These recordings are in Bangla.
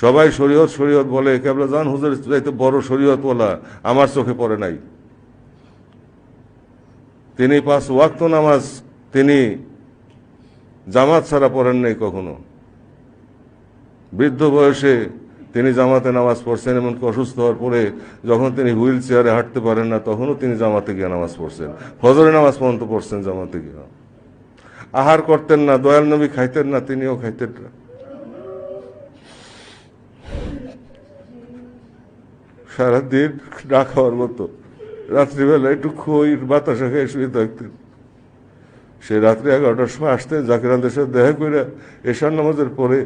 সবাই শরীয়ত শরীয়ত বলে কেবলা জান, হুজুর চাইতে বড় শরীয়ত বলা আমার চোখে পড়ে নাই। তিনি পাঁচ ওয়াক্ত নামাজ তিনি জামাত ছাড়া পড়েন নাই কখনো। বৃদ্ধ বয়সে তিনি জামাতে নামাজ পড়ছেন, এমনকি অসুস্থ হওয়ার পরে যখন তিনি হুইল চেয়ারে হাঁটতে পারেন না, তখনও তিনি জামাতে গিয়ে নামাজ পড়ছেন। ফজরে নামাজ পর্যন্ত পড়ছেন জামাতে গিয়ে। আহার করতেন না, দয়াল নবী খাইতেন না, তিনিও খাইতেন না। সারাদিন না খাওয়ার মতো। রাত্রিবেলা একটু খই, বাতাসা খেয়ে শুয়ে থাকতেন। সে রাত্রি এগারোটার সময় আসতেন জাকিরানদের সাথে দেখা করে এশার নামাজের পরে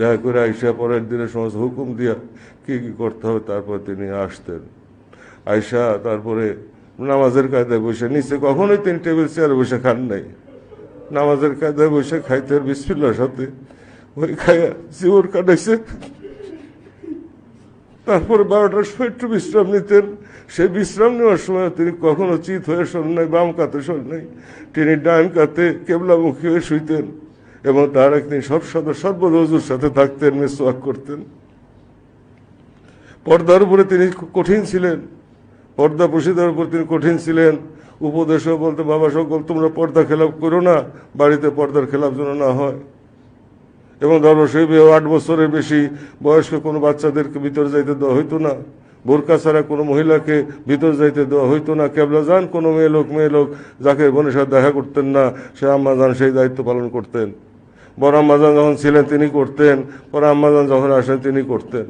দেখা করে আইসা পরের দিনের সমস্ত হুকুম দিয়া কি কি করতে হবে, তারপর তিনি আসতেন। আইসা তারপরে নামাজের কায়দায় বসে, নিচে কখনোই তিনি টেবিল চেয়ারে বসে খান নাই। নামাজের কায়দায় বসে খাইতে বিসমিল্লার সাথে। ওই খাইয়া জীবন কাটাইছে। তারপরে বারোটার সময় একটু বিশ্রাম নিতেন। সেই বিশ্রাম নেওয়ার সময় তিনি কখনো চিত হয়ে শোন নাই, বাম কাতে শোন নাই। তিনি ডান কাতে কেবলামুখী হয়ে শুইতেন এবং তার একদিন সব সদস্য সর্বদজুর সাথে থাকতেন মেসোয়াক করতেন। পর্দার উপরে তিনি কঠিন ছিলেন। পর্দা প্রসিদের উপর তিনি কঠিন ছিলেন। উপদেশও বলতে, বাবা সকল তোমরা পর্দা খেলাপ করো না, বাড়িতে পর্দার খেলাপ যেন না হয়। এবং ধর্ম শৈবেও আট বছরের বেশি বয়স্ক কোনো বাচ্চাদেরকে ভিতরে যাইতে দেওয়া হইতো না। বোরকা ছাড়া কোনো মহিলাকে ভিতর যাইতে দেওয়া হইতো না। কেবলা যান, কোনো মেয়ে লোক মেয়ে লোক যাকে বোনের সাথে দেখা করতেন না, সে আম্মাজান সেই দায়িত্ব পালন করতেন। বড় আম্মাজান যখন ছিলেন তিনি করতেন, পরে আম্মাজান যখন আসেন তিনি করতেন।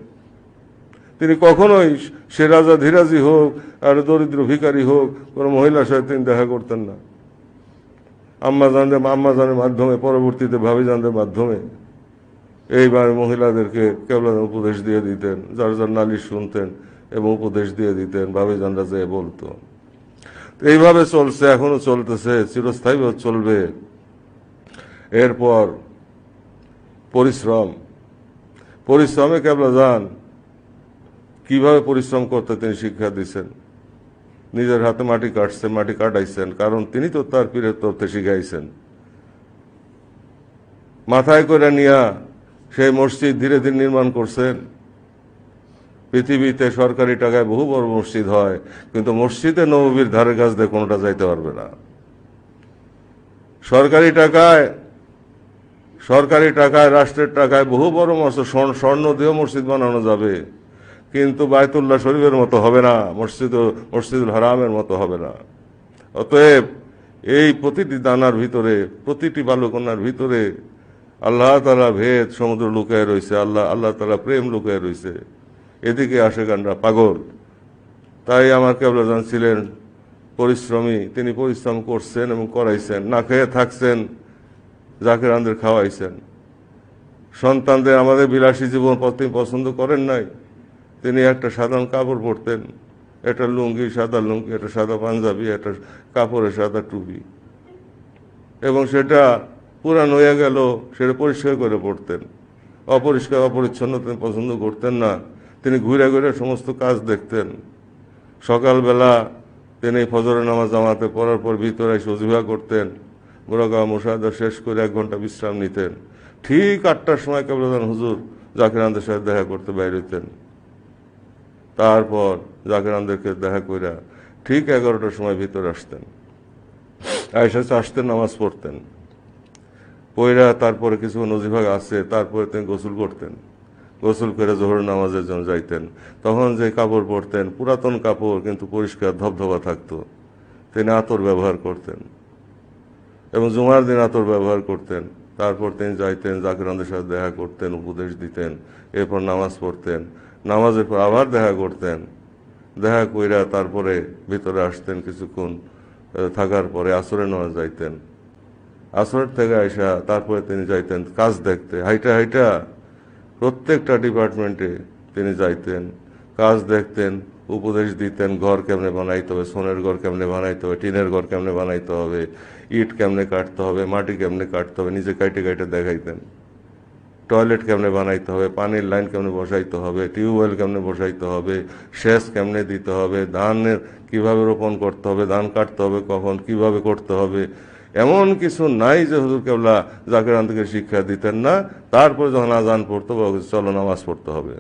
তিনি কখনোই সে রাজা, ধীরাজি হোক, আর দরিদ্র ভিখারি হোক, কোনো মহিলার সাথে তিনি দেখা করতেন না। আম্মাজানদের আম্মাজানের মাধ্যমে, পরবর্তীতে ভাবিজানদের মাধ্যমে। এইবার মহিলাদেরকে কেবল উপদেশ দিয়ে দিতেন, যার যার নালিশ শুনতেন এবং উপদেশ দিয়ে দিতেন ভাবিজানরা যে বলতো। এইভাবে চলছে, এখনও চলতেছে চিরস্থায়ীভাবে চলবে। এরপর পরিশ্রম। পরিশ্রমে কেবল যান। কীভাবে পরিশ্রম করতে তিনি শিক্ষা দিচ্ছেন নিজের হাতে মাটি কাটছেন, মাটি কাটাইছেন, কারণ তিনি তো তার পীরের তথ্যে শিখাইছেন। মাথায় করে নিয়া সেই মসজিদ ধীরে ধীরে নির্মাণ করছেন পৃথিবীতে সরকারি টাকায় বহু বড় মসজিদ হয়, কিন্তু মসজিদে নবীর ধারে কাছ দিয়ে কোনোটা যাইতে পারবে না। সরকারি টাকায় সরকারি টাকায়, রাষ্ট্রের টাকায় বহু বড় মসজিদ, স্বর্ণ- দিয়েও মসজিদ বানানো যাবে। কিন্তু বায়তুল্লাহ শরীফের মতো হবে না, মসজিদ, মসজিদুল হারামের মতো হবে না। অতএব এই প্রতিটি দানার ভিতরে, প্রতিটি বালুকন্যার ভিতরে আল্লাহ তালা ভেদ সমুদ্র লুকায় রয়েছে আল্লাহ আল্লাহ তালা প্রেম লুকায় রয়েছে এদিকে আসে গানরা, পাগল। তাই আমার কেবলাজান ছিলেন পরিশ্রমী, তিনি পরিশ্রম করছেন এবং করাইছেন, না খেয়ে থাকছেন যাকে রান্দের খাওয়াইছেন। সন্তানদের আমাদের বিলাসী জীবন তিনি পছন্দ করেন নাই। তিনি একটা সাধারণ কাপড় পরতেন, একটা লুঙ্গি, সাদা লুঙ্গি, একটা সাদা পাঞ্জাবি, একটা কাপড়ের সাদা টুপি। এবং সেটা পুরান হয়ে গেল, সেটা পরিষ্কার করে পড়তেন। অপরিষ্কার অপরিচ্ছন্ন তিনি পছন্দ করতেন না। তিনি ঘুরে ঘুরে সমস্ত কাজ দেখতেন। সকালবেলা তিনি ফজরের নামাজ জামাতে পড়ার পর ভিতরে এসে অজিভা করতেন। মোরাকা মুসাদা শেষ করে এক ঘণ্টা বিশ্রাম নিতেন। ঠিক আটটার সময় কেবলাদান হুজুর জাকিরানদের সাথে দেখা করতে বাইর হইতেন। তারপর জাকিরানদেরকে দেখা কইরা ঠিক এগারোটার সময় ভিতরে আসতেন। আয়সা আসতেন, নামাজ পড়তেন। পয়রা তারপরে কিছু নজিভাগ আছে, তারপরে তিনি গোসল করতেন। গোসল করে জোহর নামাজের জন্য যাইতেন। তখন যে কাপড় পরতেন, পুরাতন কাপড় কিন্তু পরিষ্কার ধবধবা থাকতো। তিনি আতর ব্যবহার করতেন এবং জুমার দিন আতর ব্যবহার করতেন। তারপর তিনি যাইতেন, জাকিরানদের সাথে দেখা করতেন, উপদেশ দিতেন, এরপর নামাজ পড়তেন। নামাজের পর আবার দেখা করতেন। দেখা কইরা তারপরে ভিতরে আসতেন কিছুক্ষণ থাকার পরে আসরে নামাজ যাইতেন। আসরের থেকে আইসা তারপরে তিনি যাইতেন কাজ দেখতে। হাইটা হাইটা প্রত্যেকটা ডিপার্টমেন্টে তিনি যাইতেন, কাজ দেখতেন, উপদেশ দিতেন, ঘর কেমনে বানাইতে হবে, সোনের ঘর কেমনে বানাইতে হবে, টিনের ঘর কেমনে বানাইতে হবে, ইট কেমনে কাটতে হবে, মাটি কেমনে কাটতে হবে, নিজে কাইটে কাইটে দেখাইতেন। টয়লেট কেমনে বানাইতে হবে, পানির লাইন কেমনে বসাইতে হবে, টিউবওয়েল কেমনে বসাইতে হবে, সেচ কেমনে দিতে হবে, ধানের কীভাবে রোপণ করতে হবে, ধান কাটতে হবে কখন, কীভাবে করতে হবে এমন কিছু নাই যে হুজুর কেবলা জাকেরান থেকে শিক্ষা দিতেন না। তারপর যখন আজান পড়তো বা চলো, নামাজ পড়তে হবে।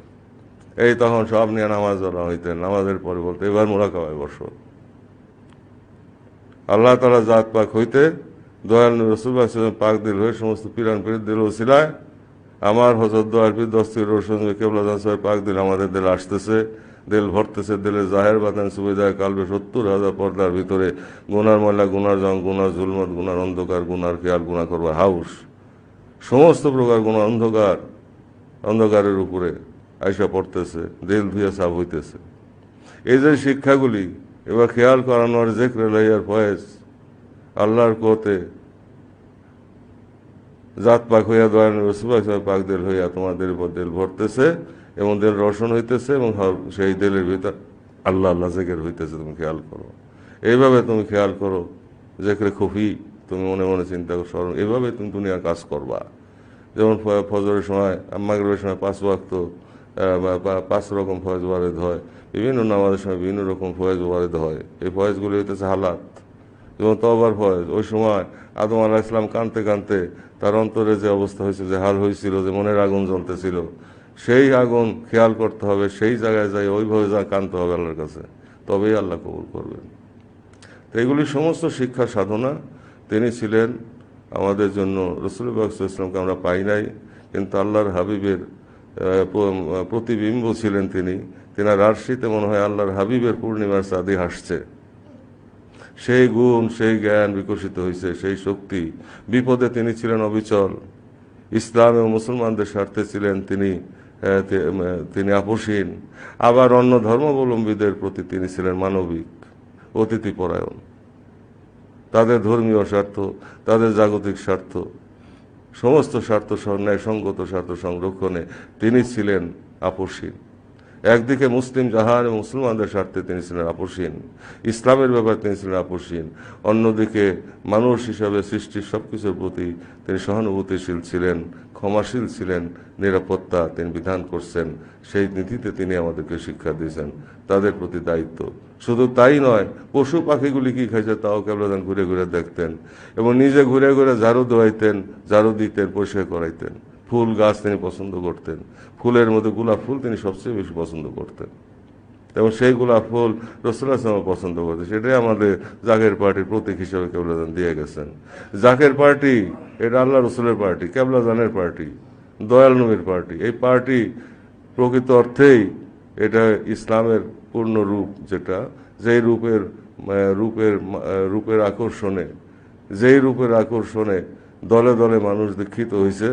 এই তখন সব নিয়ে নামাজ ধরা হইতেন। নামাজের পরে বলতে, এবার মোরাকাবায় বসো। আল্লাহ তালা জাত পাক হইতে দয়াল রসুল পাক দিল হয়ে সমস্ত পিরান পিরিত দিল ওসিলায়। আমার হজরত দয়াল পীর দস্তির রোশন কেবলা জাহাজ পাক দিল, আমাদের দিল আসতেছে। দিল ভরতেছে, দিলে জাহের বাতান সুবিধায় কালবে সত্তর হাজার পর্দার ভিতরে। গুনার ময়লা, গুনার জং, গুনার জুলমত, গুনার অন্ধকার, গুনার খেয়াল গুণা করবার হাউস। সমস্ত প্রকার গুণা অন্ধকার, অন্ধকারের উপরে আইসা পড়তেছে, দিল ধুয়ে সাফ হইতেছে। এই যে শিক্ষাগুলি, এবার খেয়াল করানোর জেকরে লাইয়ার ফয়েজ, আল্লাহর কোতে জাত পাক হইয়া দয়ান পাক দিল হইয়া তোমাদের উপর দিল ভরতেছে। এবং দিল রোশন হইতেছে এবং সেই দিলের ভিতর আল্লাহ আল্লাহ জেকের হইতেছে তুমি খেয়াল করো। এইভাবে তুমি খেয়াল করো জেকরে খুফি তুমি মনে মনে চিন্তা করো স্মরণ এইভাবে তুমি দুনিয়ার কাজ করবা। যেমন ফজরের সময় মাগরের সময় পাঁচ ওয়াক্ত আহ, বা- বা- পাঁচ রকম ফয়েজ ওয়ারেদ হয়। বিভিন্ন নামাজের সময় বিভিন্ন রকম ফয়েজ ওয়ারেদ হয়। এই ফয়েজগুলি হইতেছে হালাত। এবং তবার ফয়েজ ওই সময় আদম আলাহ ইসলাম কানতে কানতে তার অন্তরে যে অবস্থা হয়েছে যে হাল হয়েছিল যে মনের আগুন জ্বলতেছিল সেই আগুন খেয়াল করতে হবে, সেই জায়গায় যাই, ওইভাবে যা কানতে হবে আল্লাহর কাছে, তবেই আল্লাহ কবুল করবেন। তো এগুলি সমস্ত শিক্ষা সাধনা। তিনি ছিলেন আমাদের জন্য, রসুল ইসলামকে আমরা পাই নাই, কিন্তু আল্লাহর হাবিবের প্রতিবিম্ব ছিলেন তিনি। তেনার রাশিতে মনে হয় আল্লাহর হাবিবের পূর্ণিমার চাঁদি হাসছে। সেই গুণ, সেই জ্ঞান বিকশিত হয়েছে, সেই শক্তি। বিপদে তিনি ছিলেন অবিচল। ইসলাম এবং মুসলমানদের স্বার্থে ছিলেন তিনি তিনি আপোষহীন। আবার অন্য ধর্মাবলম্বীদের প্রতি তিনি ছিলেন মানবিক অতিথিপরায়ণ তাদের ধর্মীয় স্বার্থ, তাদের জাগতিক স্বার্থ, সমস্ত স্বার্থ ন্যায়সঙ্গত স্বার্থ সংরক্ষণে তিনি ছিলেন আপোষহীন। একদিকে মুসলিম জাহান এবং মুসলমানদের স্বার্থে তিনি ছিলেন আপোষহীন, ইসলামের ব্যাপারে তিনি ছিলেন আপোষহীন, অন্যদিকে মানুষ হিসাবে সৃষ্টির সব কিছুর প্রতি তিনি সহানুভূতিশীল ছিলেন, ক্ষমাশীল ছিলেন, নিরাপত্তা তিনি বিধান করছেন, সেই নীতিতে তিনি আমাদেরকে শিক্ষা দিয়েছেন, তাদের প্রতি দায়িত্ব। শুধু তাই নয়, পশু পাখিগুলি কি খাইছে তাও কেবল ঘুরে ঘুরে দেখতেন এবং নিজে ঘুরে ঘুরে ঝাড়ু দোয়াইতেন, ঝাড়ু দিতেন, পরিষ্কার করাইতেন। ফুল গাছ তিনি পছন্দ করতেন। ফুলের মধ্যে গোলাপ ফুল তিনি সবচেয়ে বেশি পছন্দ করতেন। এবং সেই গোলাপ ফুল রসুল্লাহ সাল্লাম পছন্দ করতেন। সেটাই আমাদের জাকের পার্টির প্রতীক হিসেবে কেবলাজান দিয়ে গেছেন। জাকের পার্টি, এটা আল্লাহ রসুলের পার্টি কেবলাজানের পার্টি, দয়াল নবীর পার্টি। এই পার্টি প্রকৃত অর্থেই এটা ইসলামের পূর্ণ রূপ যেটা, যেই রূপের রূপের রূপের আকর্ষণে, যেই রূপের আকর্ষণে দলে দলে মানুষ দীক্ষিত হয়েছে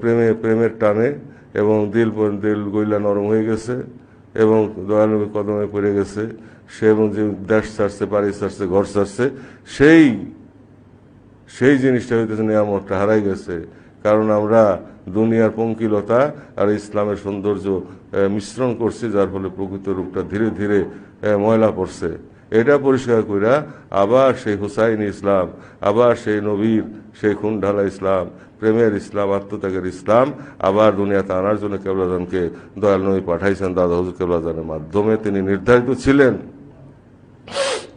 প্রেমে, প্রেমের টানে এবং দিল দিল গইলা নরম হয়ে গেছে এবং দয়ানবী কদমে পড়ে গেছে। সে এবং যে দেশ ছাড়ছে, বাড়ি ছাড়ছে, ঘর ছাড়ছে, সেই সেই জিনিসটা হইতেছে নিয়ামতটা হারাই গেছে। কারণ আমরা দুনিয়ার পঙ্কিলতা আর ইসলামের সৌন্দর্য মিশ্রণ করছি, যার ফলে প্রকৃত রূপটা ধীরে ধীরে ময়লা পড়ছে। এটা পরিষ্কার কইরা আবার সেই হুসাইন ইসলাম, আবার সেই নবীর সেই খুন ঢালা ইসলাম, প্রেমের ইসলাম, আত্মত্যাগের ইসলাম, আবার দুনিয়াতে আনার জন্য কেবলাজানকে দয়াল নবী পাঠাইছেন, দাদা হুজুর কেবলাজানের মাধ্যমে তিনি নির্ধারিত ছিলেন।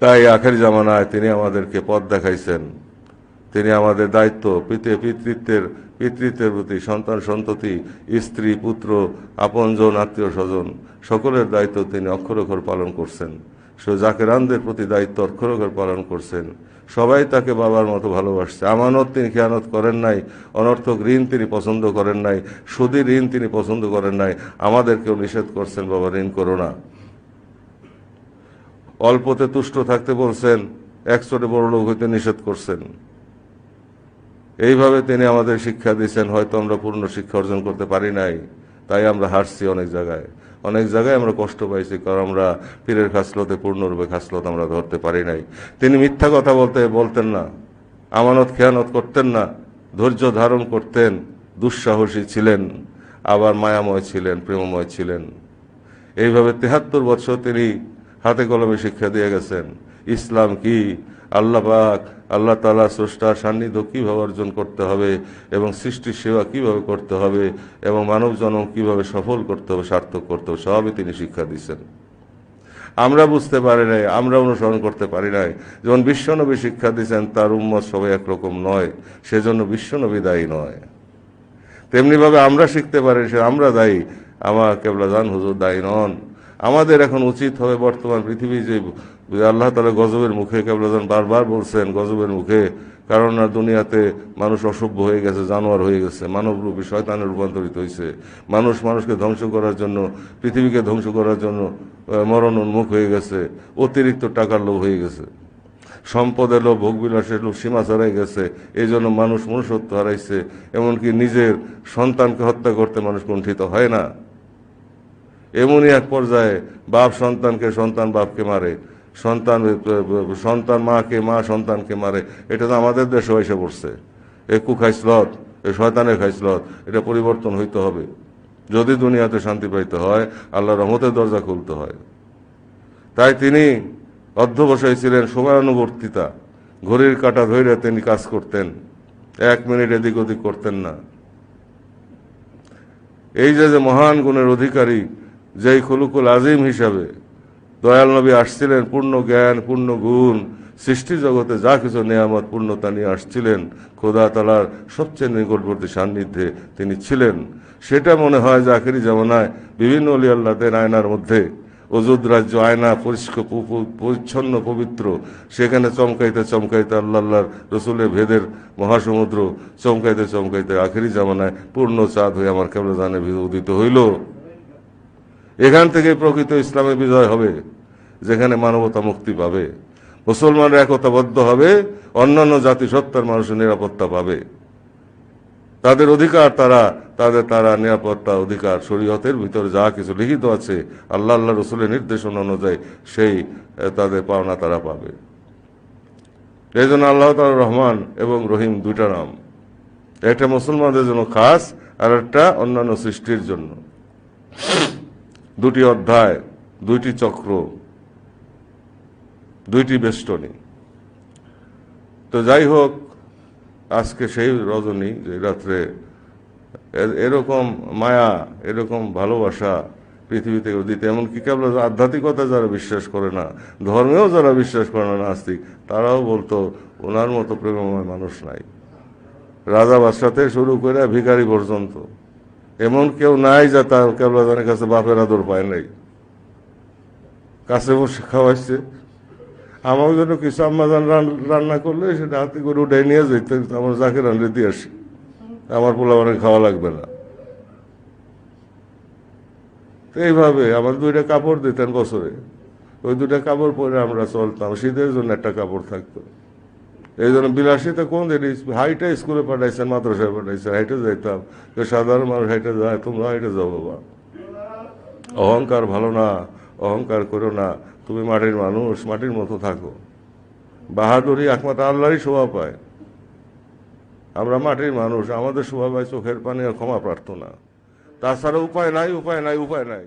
তাই আখের জামানায় তিনি আমাদেরকে পথ দেখাইছেন। তিনি আমাদের দায়িত্ব, পিতে পিতৃত্বের পিতৃত্বের প্রতি সন্তান সন্ততি, স্ত্রী, পুত্র, আপনজন, আত্মীয় স্বজন, সকলের দায়িত্ব তিনি অক্ষর অক্ষর পালন করছেন। সে জাকেরানদের প্রতি দায়িত্ব অক্ষর অক্ষর পালন করছেন। সবাই তাকে বাবার মতো ভালোবাসছে। আমানত তিনি খেয়ানত করেন নাই, অনর্থক ঋণ তিনি পছন্দ করেন নাই, সুদী ঋণ তিনি পছন্দ করেন নাই। আমাদেরকেও নিষেধ করছেন, বাবা, ঋণ করো না। অল্পতে তুষ্ট থাকতে বলছেন একশোটে বড় লোক হইতে নিষেধ করছেন। এইভাবে তিনি আমাদের শিক্ষা দিয়েছেন, হয়তো আমরা পূর্ণ শিক্ষা অর্জন করতে পারি নাই। তাই আমরা হারছি অনেক জায়গায়। অনেক জায়গায় আমরা কষ্ট পাইছি, কারণ আমরা পীরের খাসলতে, পূর্ণরূপে খাসলত আমরা ধরতে পারি নাই। তিনি মিথ্যা কথা বলতে বলতেন না, আমানত খেয়ানত করতেন না, ধৈর্য ধারণ করতেন, দুঃসাহসী ছিলেন, আবার মায়াময় ছিলেন, প্রেমময় ছিলেন। এইভাবে তেহাত্তর বছর তিনি হাতে কলমে শিক্ষা দিয়ে গেছেন। ইসলাম কি? আল্লাহ পাক, আল্লাহ তালা স্রষ্টার সান্নিধ্য কীভাবে অর্জন করতে হবে এবং সৃষ্টির সেবা কীভাবে করতে হবে এবং মানব জনম কীভাবে সফল করতে হবে, সার্থক করতে হবে, সবই তিনি শিক্ষা দিচ্ছেন আমরা বুঝতে পারি নাই, আমরা অনুসরণ করতে পারি নাই। যেমন বিশ্বনবী শিক্ষা দিয়েছেন, তার উম্মত সবাই একরকম নয়, সেজন্য বিশ্বনবী দায়ী নয়। তেমনিভাবে আমরা শিখতে পারি, সে আমরা দায়ী, আমার কেবলা জান হুজুর দায়ী নন। আমাদের এখন উচিত হবে বর্তমান পৃথিবী যে আল্লাহ তালা গজবের মুখে কেবলাজান বারবার বলছেন গজবের মুখে, কারণ না দুনিয়াতে মানুষ অসভ্য হয়ে গেছে, জানোয়ার হয়ে গেছে, মানবরূপী শয়তানে রূপান্তরিত হয়েছে। মানুষ মানুষকে ধ্বংস করার জন্য, পৃথিবীকে ধ্বংস করার জন্য মরণ উন্মুখ হয়ে গেছে, অতিরিক্ত টাকার লোভ হয়ে গেছে। সম্পদের লোভ ভোগবিলাসের লোভ সীমা ছাড়াই গেছে, এই জন্য মানুষ মনুষ্যত্ব হারাইছে, এমনকি নিজের সন্তানকে হত্যা করতে মানুষ কুণ্ঠিত হয় না। এমনই এক পর্যায়ে বাপ সন্তানকে সন্তান বাপকে মারে, সন্তান সন্তান মাকে মা সন্তানকে মারে, এটা তো আমাদের দেশে এসে পড়ছে। এ কুখাইসলত, এ শয়তানের খাইসলত, এটা পরিবর্তন হইতে হবে। যদি দুনিয়াতে শান্তি পাইতে হয়, আল্লাহ রহমতের দরজা খুলতে হয়। তাই তিনি অধ্যবসায়ী ছিলেন, সময়ানুবর্তিতা। ঘড়ির কাটা ধরে তিনি কাজ করতেন। এক মিনিট এদিক ওদিক করতেন না। এই যে যে মহান গুণের অধিকারী যেই খুলুকুল আজিম হিসাবে দয়াল নবী আসছিলেন, পূর্ণ জ্ঞান, পূর্ণ গুণ, সৃষ্টি জগতে যা কিছু নিয়ামত, পূর্ণতা নিয়ে আসছিলেন, খোদা তালার সবচেয়ে নিকটবর্তী সান্নিধ্যে তিনি ছিলেন। সেটা মনে হয় যে আখেরি জামানায় বিভিন্ন অলি আল্লাহদের আয়নার মধ্যে অযোধ্য রাজ্য আয়না পরিষ্কার পরিচ্ছন্ন, পবিত্র, সেখানে চমকাইতে চমকাইতে আল্লাহ আল্লাহর রসুলের ভেদের মহাসমুদ্র চমকাইতে চমকাইতে আখেরি জামানায় পূর্ণ চাঁদ হয়ে আমার কেবল জানে উদিত হইল। এখান থেকে প্রকৃত ইসলামের বিজয় হবে, যেখানে মানবতা মুক্তি পাবে। মুসলমানরা একতাবদ্ধ হবে, অন্যান্য জাতিসত্তার মানুষের নিরাপত্তা পাবে। তাদের অধিকার তারা, তাদের তারা নিরাপত্তা অধিকার শরীয়তের ভিতরে যা কিছু লিখিত আছে, আল্লাহ আল্লাহ রসুলের নির্দেশনা অনুযায়ী সেই তাদের পাওনা তারা পাবে। এই জন্য আল্লাহ তালা রহমান এবং রহিম দুইটা নাম। একটা মুসলমানদের জন্য খাস আর একটা অন্যান্য সৃষ্টির জন্য। দুটি অধ্যায়, দুইটি চক্র, দুইটি বেষ্টনী। তো যাই হোক, আজকে সেই রজনী যে রাত্রে এরকম মায়া, এরকম ভালোবাসা পৃথিবীতে দিতে এমনকি কেবল আধ্যাত্মিকতা যারা বিশ্বাস করে না, ধর্মেও যারা বিশ্বাস করে না, নাস্তিক, তারাও বলতো, ওনার মতো প্রেমময় মানুষ নাই। রাজা বাদশাহ থেকে শুরু করে ভিকারি পর্যন্ত। এমন কেউ নাই যা তার কেবলাজানের কাছে বাপের আদর পায় নাই। কাছে বসে খাওয়াইছে। আমার জন্য কিছু আম্মাজান রান- রান্না করলে সেটা হাতে করে উঠে নিয়ে যেতে আমার যাকে রান্না দিয়ে আসি। আমার পোলা অনেক খাওয়া লাগবে না। তো এইভাবে আমার দুইটা কাপড় দিতেন বছরে। ওই দুটা কাপড় পরে আমরা চলতাম। শীতের জন্য একটা কাপড় থাকতো। এই জন্য বিলাসিতা কোন দিন হাইটা স্কুলে পাঠাইছেন, মাদ্রাসায় পাঠাইছেন, হাইটে যাইতাম। তো সাধারণ মানুষ হাইটে যায়, তোমরা হাইটে যাও বাবা। অহংকার ভালো না, অহংকার করো না। তুমি মাটির মানুষ, মাটির মতো থাকো। বাহাদুরি একমাত্র আল্লাহরই শোভা পায়। আমরা মাটির মানুষ, আমাদের শোভা পায় চোখের পানি আর ক্ষমা প্রার্থনা। তাছাড়া উপায় নাই উপায় নাই উপায় নাই।